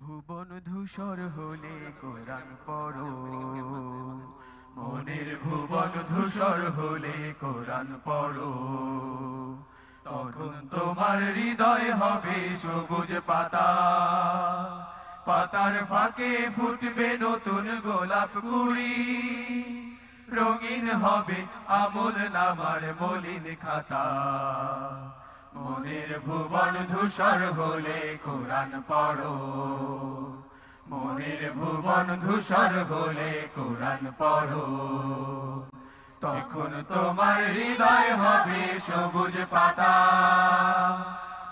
ভুবন ধূসর হলে কোরআন পড়ো। মনের ভুবন ধূসর হলে কোরআন পড়ো। তখন তোমার হৃদয় হবে সবুজ পাতা। পাতার ফাঁকে ফুটবে নতুন গোলাপ কুড়ি। রঙিন হবে আমল নামার মলিন খাতা। মনের ভুবন ধূসর হলে কোরআন পড়ো। মনের ভুবন ধূসর হলে কোরআন পড়ো। তখন তোমার হৃদয় হবে সবুজ পাতা।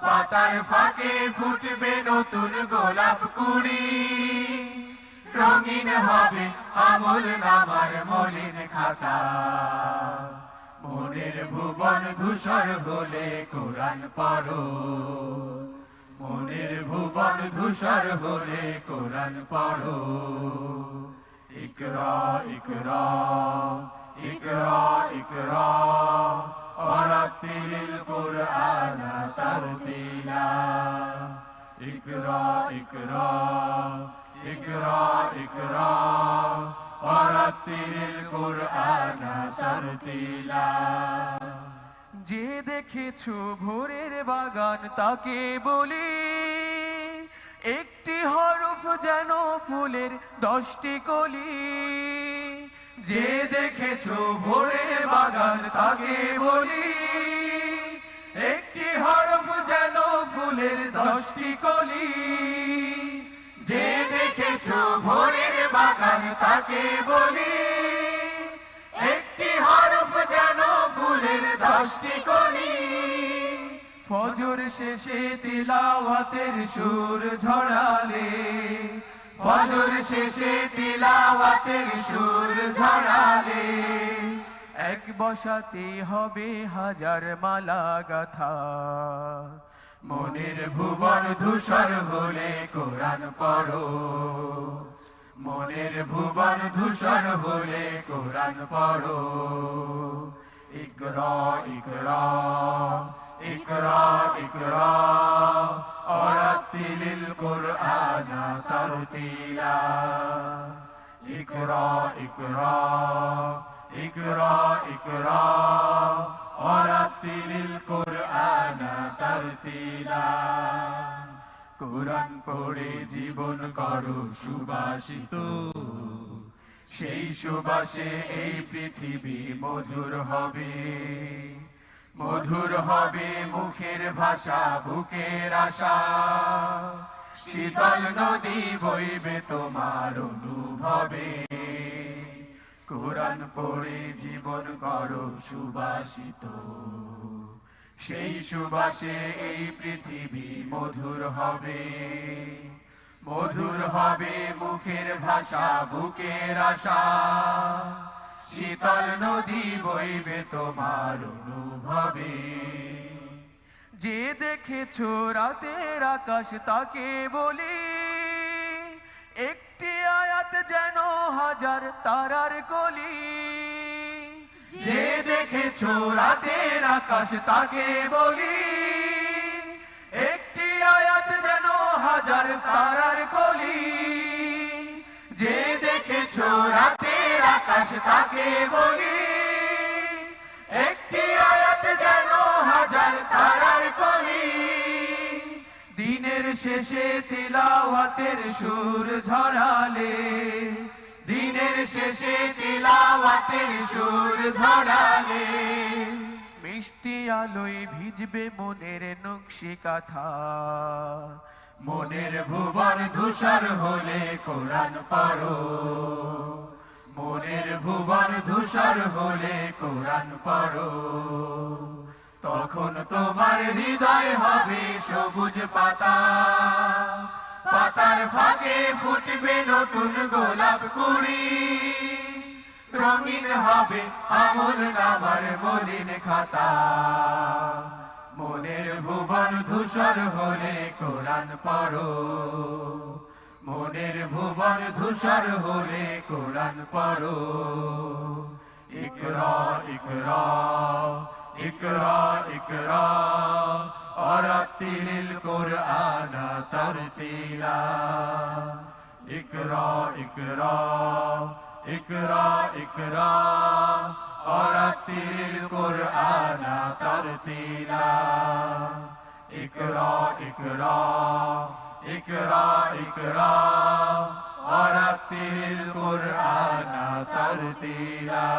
পাতার ফাঁকে ফুটবে নতুন গোলাপ কুড়ি। রঙিন হবে আমল নামার মলিন খাতা। মনের ভুবন ধূসর হলে কোরআন পড়ো। মনের ভুবন ধূসর হলে কোরআন পড়ো। ইকরা ইকরা ইকরা ইকরা। অরাতিল কোরআন তারতিলা ইকরা ইকরা ইকরা ইকরা। অরাতিল কোরআন তারতিলা যে দেখেছ ভোরের বাগান তাকে বলি, একটি হরফ যেন ফুলের দশটি কলি। যে দেখেছ ভোরের বাগান তাকে বলি, একটি হরফ যেন ফুলের দশটি কলি। যে দেখেছ ভোরের বাগান তাকে বলি দশটি কলি। ফজর শেষে তিলাওয়াতের সুর ঝড়ালে ফজর শেষে তিলাওয়াতের সুর ঝড়ালে এক বসাতে হবে হাজার মালা গাথা। মনের ভুবন ধূসর হলে কোরআন পড়ো। মনের ভুবন ধূসর হলে কোরআন পড়ো। ইকরা ইকরা ইকরা ইকরা ورتل القرآن ترتيلا اقرأ اقرأ اقرأ اقرأ ورتل القرآن ترتيلا কোরআন পড়ে জীবন করো সুবাসিত সেই সুবাসে এই পৃথিবী মধুর হবে। মধুর হবে মুখের ভাষা, বুকের আশা। শীতল নদী বইবে তোমার অনুভবে। কোরআন পড়ে জীবন করো সুবাসিত। সেই সুবাসে এই পৃথিবী মধুর হবে। মধুর হবে মুখের ভাষা, বুকের আশা। শীতল নদী বইবে তোমার অনুভবে। যে দেখেছ রাতের আকাশ, তাকে বলি, একটি আয়াত যেন হাজার তারার কলি। যে দেখেছ রাতের আকাশ, তাকে বলি, একটি আয়াত যেন হাজার তারার রাতের আকাশ তাকে বলি, একটি আয়াত যেন হাজার তারার কলি। দিনের শেষে তিলাওয়াতের সুর ঝরালে, দিনের শেষে তিলাওয়াতের সুর ঝরালে। মিষ্টি আলোয় ভিজবে মনের নকশি কাথা। মনের ভুবন ধূসর হলে কোরআন পড়ো মনের ভুবন ধূসর হলে কোরআন পড়ো তখন তোমার হৃদয় হবে সবুজ পাতা। পাতার ফাঁকে ফুটবে নতুন কুড়ি রঙিন হবে আমল নামার মলিন খাতা। মনের ভুবন ধূসর হলে কোরআন পড়ো। মনের ভুবন ধূসর হলে কোরআন পড়ো। ইকরা ইকরা ইকরা ইকরা অরাতিলিল কোরআন তারতিলা ইকরা ইকরা اقرا اقرا ورتل القرآن ترتیلا۔ اقرا اقرا اقرا اقرا ورتل القرآن ترتیلا۔